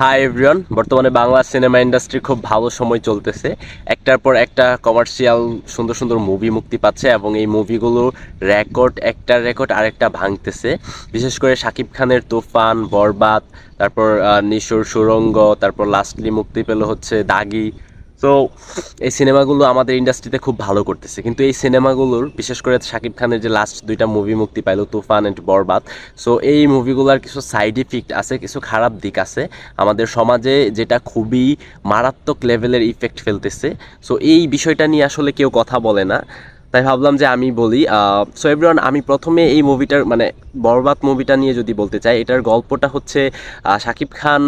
Hi everyone বর্তমানে Bangla cinema industry খুব ভালো সময় চলতেছে। একটার পর একটা কমার্শিয়াল সুন্দর সুন্দর মুভি মুক্তি পাচ্ছে এবং এই মুভিগুলো রেকর্ড একটার রেকর্ড আরেকটা ভাঙতেছে। বিশেষ করে শাকিব খানের তুফান, বরবাদ, তারপর নিশোর সুরঙ্গ, তারপর লাস্টলি মুক্তি পেল হচ্ছে দাগি। তো এই সিনেমাগুলো আমাদের ইন্ডাস্ট্রিতে খুব ভালো করতেছে। কিন্তু এই সিনেমাগুলোর, বিশেষ করে শাকিব খানের যে লাস্ট দুইটা মুভি মুক্তি পাইল, তুফান অ্যান্ড বরবাদ সো এই মুভিগুলোর কিছু সাইড ইফেক্ট আছে, কিছু খারাপ দিক আছে। আমাদের সমাজে যেটা খুবই মারাত্মক লেভেলের ইফেক্ট ফেলতেছে। সো এই বিষয়টা নিয়ে আসলে কেউ কথা বলে না। তাই ভাবলাম যে আমি বলি সো এভরিওয়ান আমি প্রথমে এই মুভিটার মানে বরবাদ মুভিটা নিয়ে যদি বলতে চাই, এটার গল্পটা হচ্ছে শাকিব খান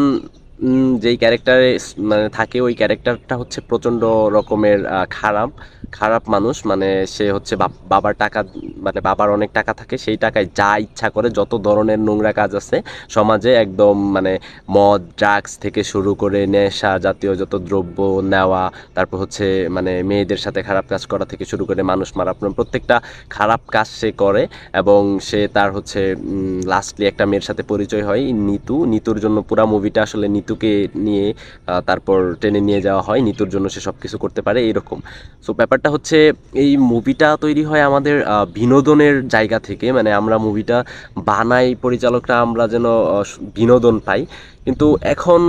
যেই ক্যারেক্টারে মানে থাকে, ওই ক্যারেক্টারটা হচ্ছে প্রচণ্ড রকমের খারাপ খারাপ মানুষ। মানে সে হচ্ছে বাব- বাবার টাকা মানে বাবার অনেক টাকা থাকে, সেই টাকায় যা ইচ্ছা করে, যত ধরনের নোংরা কাজ আছে, সমাজে একদম মানে মদ ড্রাগস থেকে শুরু করে নেশা জাতীয় যত দ্রব্য নেওয়া, তারপর হচ্ছে মানে মেয়েদের সাথে খারাপ কাজ করা থেকে শুরু করে মানুষ মারা প্রত্যেকটা খারাপ কাজ সে করে। এবং সে তার হচ্ছে লাস্টলি একটা মেয়ের সাথে পরিচয় হয়, নিতু। নিতুর জন্য পুরা মুভিটা আসলে নিতুকে নিয়ে তারপর ট্রেনে নিয়ে যাওয়া হয়। নিতুর জন্য সে সব কিছু করতে পারে এরকম। সো, ব্যাপারটা হচ্ছে এই মুভিটা তৈরি হয় আমাদের বিনোদনের জায়গা থেকে। মানে আমরা মুভিটা বানাই, পরিচালকরা আমরা যেন বিনোদন পাই। কিন্তু এখন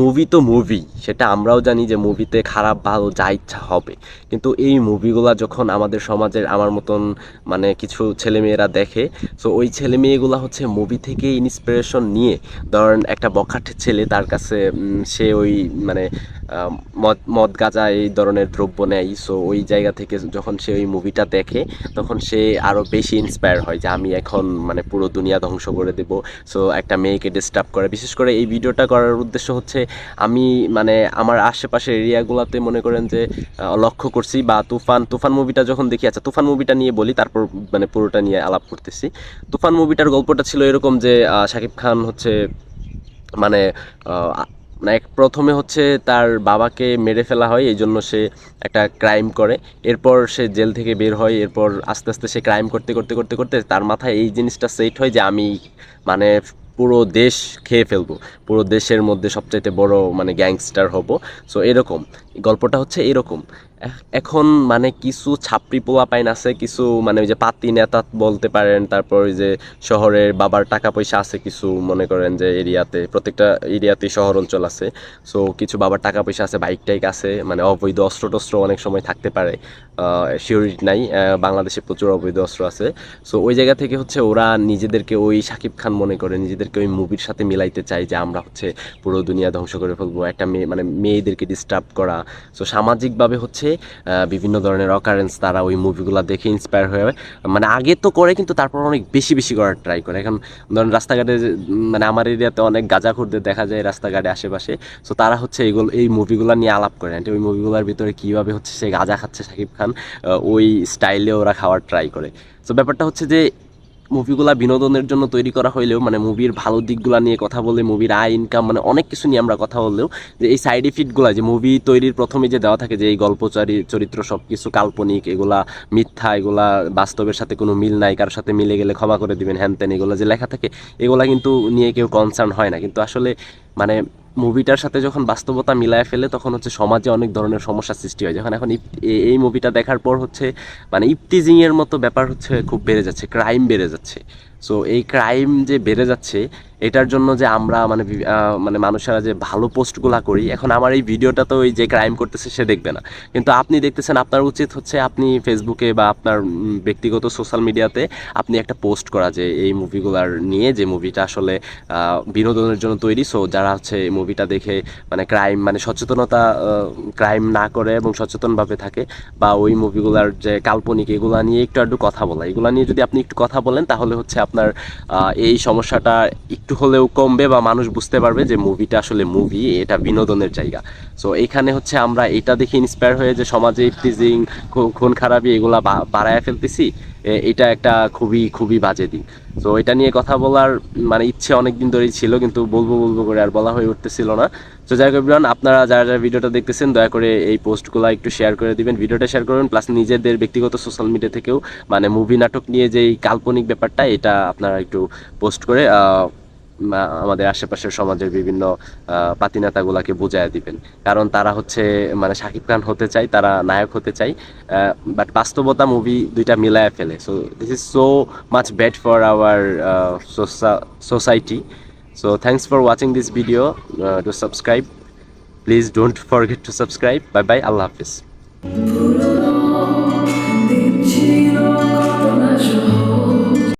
মুভি তো মুভি সেটা আমরাও জানি যে মুভিতে খারাপ, ভালো, যা ইচ্ছা হবে। কিন্তু এই মুভিগুলা যখন আমাদের সমাজের আমার মতন মানে কিছু ছেলেমেয়েরা দেখে সো ওই ছেলে মেয়েগুলা হচ্ছে মুভি থেকে ইন্সপিরেশন নিয়ে, ধরেন একটা বখাটে ছেলে তার কাছে সে ওই মানে মদ মদ গাঁজা এই ধরনের দ্রব্য নেয় সো ওই জায়গা থেকে যখন সে ওই মুভিটা দেখে, তখন সে আরও বেশি ইন্সপায়ার হয় যে আমি এখন মানে পুরো দুনিয়া ধ্বংস করে দেব। সো একটা মেয়েকে ডিস্টার্ব করে। বিশেষ করে এই ভিডিওটা করার উদ্দেশ্য হচ্ছে আমি মানে আমার আশেপাশের এরিয়াগুলোতে মনে করেন যে লক্ষ্য করছি বা তুফান তুফান মুভিটা যখন দেখি আচ্ছা তুফান মুভিটা নিয়ে বলি, তারপর মানে পুরোটা নিয়ে আলাপ করতেছি। তুফান মুভিটার গল্পটা ছিল এরকম যে শাকিব খান হচ্ছে মানে মানে এক প্রথমে হচ্ছে তার বাবাকে মেরে ফেলা হয়, এই জন্য সে একটা ক্রাইম করে। এরপর সে জেল থেকে বের হয়, এরপর আস্তে আস্তে সে ক্রাইম করতে করতে করতে করতে তার মাথায় এই জিনিসটা সেট হয় যে, আমি মানে পুরো দেশ খেয়ে ফেলব। পুরো দেশের মধ্যে সবচাইতে বড় মানে গ্যাংস্টার হব। সো এরকম। গল্পটা হচ্ছে এরকম। এখন মানে কিছু ছাপড়ি পোলা পাইন আছে কিছু মানে ওই যে পাতি নেতা বলতে পারেন, তারপর ওই যে শহরের বাবার টাকা পয়সা আছে কিছু, মনে করেন যে এরিয়াতে, প্রত্যেকটা এরিয়াতে শহর অঞ্চল আছে। সো কিছু বাবার টাকা পয়সা আছে বাইক টাইক আছে মানে অবৈধ অস্ত্র টস্ত্র অনেক সময় থাকতে পারে। শিওরিটি নাই বাংলাদেশে প্রচুর অবৈধ অস্ত্র আছে। সো ওই জায়গা থেকে হচ্ছে ওরা নিজেদেরকে ওই শাকিব খান মনে করে, নিজেদেরকে ওই মুভির সাথে মিলাইতে চায় যে আমরা হচ্ছে পুরো দুনিয়া ধ্বংস করে ফেলব। একটা মেয়ে মানে মেয়েদেরকে ডিস্টার্ব করা। সো সামাজিকভাবে হচ্ছে বিভিন্ন ধরনের অকারেন্স তারা ওই মুভিগুলো দেখে ইন্সপায়ার হয়ে মানে আগে তো করে, কিন্তু তারপর অনেক বেশি বেশি করার ট্রাই করে। এখন ধরুন রাস্তাঘাটে মানে আমার এরিয়াতে অনেক গাঁজাখুরদের দেখা যায় রাস্তাঘাটে আশেপাশে। সো তারা হচ্ছে এইগুলো এই মুভিগুলো নিয়ে আলাপ করে। ওই মুভিগুলোর ভিতরে কীভাবে হচ্ছে সে গাঁজা খাচ্ছে শাকিব খান ওই স্টাইলে ওরা খাওয়ার ট্রাই করে। সো ব্যাপারটা হচ্ছে যে মুভিগুলা বিনোদনের জন্য তৈরি করা হইলেও মানে মুভির ভালো দিকগুলো নিয়ে কথা বলে মুভির আয় ইনকাম মানে অনেক কিছু নিয়ে আমরা কথা বললেও, যে এই সাইড ইফেক্টগুলো যে মুভি তৈরির প্রথমে যে দেওয়া থাকে যে এই গল্প, চারি- চরিত্র সব কিছু কাল্পনিক, এগুলা মিথ্যা, এগুলা বাস্তবের সাথে কোনো মিল নাই, কারোর সাথে মিলে গেলে ক্ষমা করে দিবেন হ্যান ত্যান এগুলো যে লেখা থাকে, এগুলা কিন্তু নিয়ে কেউ কনসার্ন হয় না। কিন্তু আসলে মানে মুভিটার সাথে যখন বাস্তবতা মিলায় ফেলে, তখন হচ্ছে সমাজে অনেক ধরনের সমস্যার সৃষ্টি হয়। যখন এখন এই মুভিটা দেখার পর হচ্ছে মানে ইফতিজিংয়ের মতো ব্যাপার হচ্ছে খুব বেড়ে যাচ্ছে ক্রাইম বেড়ে যাচ্ছে। সো এই ক্রাইম যে বেড়ে যাচ্ছে, এটার জন্য যে আমরা মানে মানে মানুষেরা যে ভালো পোস্টগুলা করি, এখন আমার এই ভিডিওটা তো ওই যে ক্রাইম করতেছে সে দেখবে না। কিন্তু আপনি দেখতেছেন আপনার উচিত হচ্ছে আপনি ফেসবুকে বা আপনার ব্যক্তিগত সোশ্যাল মিডিয়াতে আপনি একটা পোস্ট করা যে এই মুভিগুলার নিয়ে যে মুভিটা আসলে বিনোদনের জন্য তৈরি। সো যারা হচ্ছে এই মুভিটা দেখে মানে ক্রাইম মানে সচেতনতা ক্রাইম না করে এবং সচেতনভাবে থাকে বা ওই মুভিগুলার যে কাল্পনিক এগুলা নিয়ে একটু আধটু কথা বলা। এগুলা নিয়ে যদি আপনি একটু কথা বলেন, তাহলে হচ্ছে আপনার এই সমস্যাটা একটু হলেও কমবে বা মানুষ বুঝতে পারবে যে মুভিটা আসলে মুভি এটা বিনোদনের জায়গা। সো এখানে হচ্ছে আমরা এটা দেখে ইন্সপায়ার হয়ে যে সমাজে ইফতিজিং খুন খারাপি এগুলা বাড়ায় ফেলতেছি। এটা একটা খুবই খুবই বাজে দিক। তো এটা নিয়ে কথা বলার মানে ইচ্ছে অনেক দিন ধরেই ছিল, কিন্তু বলব বলব করে আর বলা হয়ে উঠতেছিল না। তো যাই হোক আপনারা যারা যারা ভিডিওটা দেখতেছেন, দয়া করে এই পোস্টগুলো একটু শেয়ার করে দিবেন। ভিডিওটা শেয়ার করবেন প্লাস নিজেদের ব্যক্তিগত সোশ্যাল মিডিয়া থেকেও মানে মুভি নাটক নিয়ে যেই কাল্পনিক ব্যাপারটা, এটা আপনারা একটু পোস্ট করে আমাদের আশেপাশের সমাজের বিভিন্ন আহ, পাতিনেতাগুলাকে বুঝাইয়া দিবেন। কারণ তারা হচ্ছে মানে শাকিব খান হতে চায় তারা নায়ক হতে চায় বাট বাস্তবতা মুভি দুইটা মিলায়া ফেলে। So this is so much bad for our society so thanks for watching this video to subscribe please don't forget to subscribe bye bye Allah Hafiz.